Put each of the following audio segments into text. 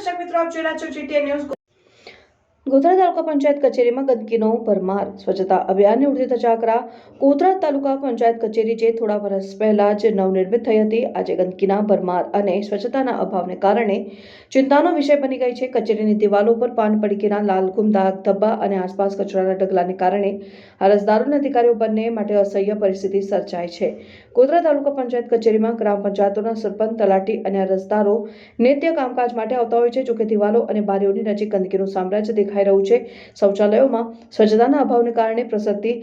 દર્શક મિત્રો આપ જોઈ રહ્યા છો જીટીએ ન્યૂઝ ગોધરા તાલુકા પંચાયત કચેરીમાં ગંદકીનો ભરમાર. સ્વચ્છતા અભિયાનની ઉડતી તચાકરા ગોધરા તાલુકા પંચાયત કચેરી જે થોડા વર્ષ પહેલા જ નવનિર્મિત થઈ હતી. આજે ગંદકીના ભરમાર અને સ્વચ્છતાના અભાવને કારણે ચિંતાનો વિષય બની ગઈ છે. કચેરીની દિવાલો પર પાન પડીકીના લાલ ગુમ દાગ ધબ્બા અને આસપાસ કચરાના ઢગલાને કારણે અરજદારો અને અધિકારીઓ બંને માટે અસહ્ય પરિસ્થિતિ સર્જાય છે. ગોધરા તાલુકા પંચાયત કચેરીમાં ગ્રામ પંચાયતોના સરપંચ, તલાટી અને અરજદારો નિત્ય કામકાજ માટે આવતા હોય છે, જોકે દિવાલો અને બારીઓની નજીક ગંદકીનું સામ્રાજ્ય દેખાઈ રહ્યું છે. શૌચાલયોમાં સ્વચ્છતાના અભાવને કારણે પ્રસરતી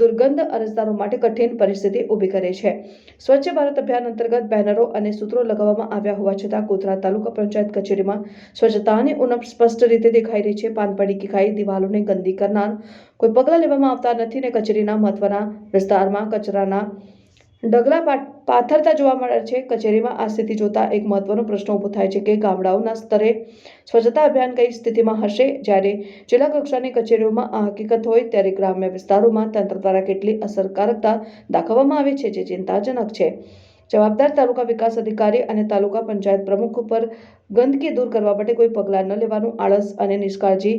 દુર્ગંધ અરજદારો માટે કઠિન પરિસ્થિતિ ઊભી કરે છે. સ્વચ્છ ભારત અભિયાન અંતર્ગત બેનરો અને સૂત્રો લગાવવામાં આવ્યા હોવા છતાં ગોધરા તાલુકા પંચાયત કચેરીમાં સ્વચ્છતાની ઉણપ સ્પષ્ટ રીતે દેખાઈ રહી છે. પાનપડી કે ખાઈ દિવાલોને ગંદી કરનાર કોઈ પગલાં લેવામાં આવતા નથી ને કચેરીના મહત્વના વિસ્તારમાં કચરાના ડગલા પાથરતા જોવા મળે છે. કચેરીમાં આ સ્થિતિ જોતા એક મહત્વનો પ્રશ્ન ઊભો થાય છે કે ગામડાઓના સ્તરે સ્વચ્છતા અભિયાન કઈ સ્થિતિમાં હશે? જ્યારે જિલ્લા કક્ષાની કચેરીઓમાં આ હકીકત હોય, ત્યારે ગ્રામ્ય વિસ્તારોમાં તંત્ર દ્વારા કેટલી અસરકારકતા દાખવવામાં આવે છે, જે ચિંતાજનક છે. જવાબદાર તાલુકા વિકાસ અધિકારી અને તાલુકા પંચાયત પ્રમુખ ઉપર ગંદકી દૂર કરવા માટે કોઈ પગલાં ન લેવાનું આળસ અને નિષ્કાળજી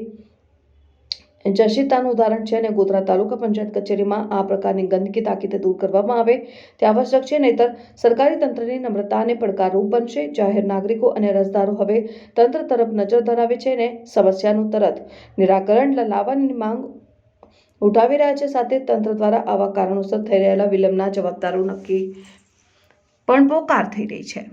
જશિતાનું ઉદાહરણ છે અને ગોધરા તાલુકા પંચાયત કચેરીમાં આ પ્રકારની ગંદકી તાકીદે દૂર કરવામાં આવે તે આવશ્યક છે, નહીતર સરકારી તંત્રની નમ્રતાને પડકારરૂપ બનશે. જાહેર નાગરિકો અને અરજદારો હવે તંત્ર તરફ નજર ધરાવે છે અને સમસ્યાનું તરત નિરાકરણ લાવવાની માંગ ઉઠાવી રહ્યા છે. સાથે તંત્ર દ્વારા આવા કારણોસર થઈ રહેલા વિલંબના જવાબદારો નક્કી પણ પોકાર થઈ રહી છે.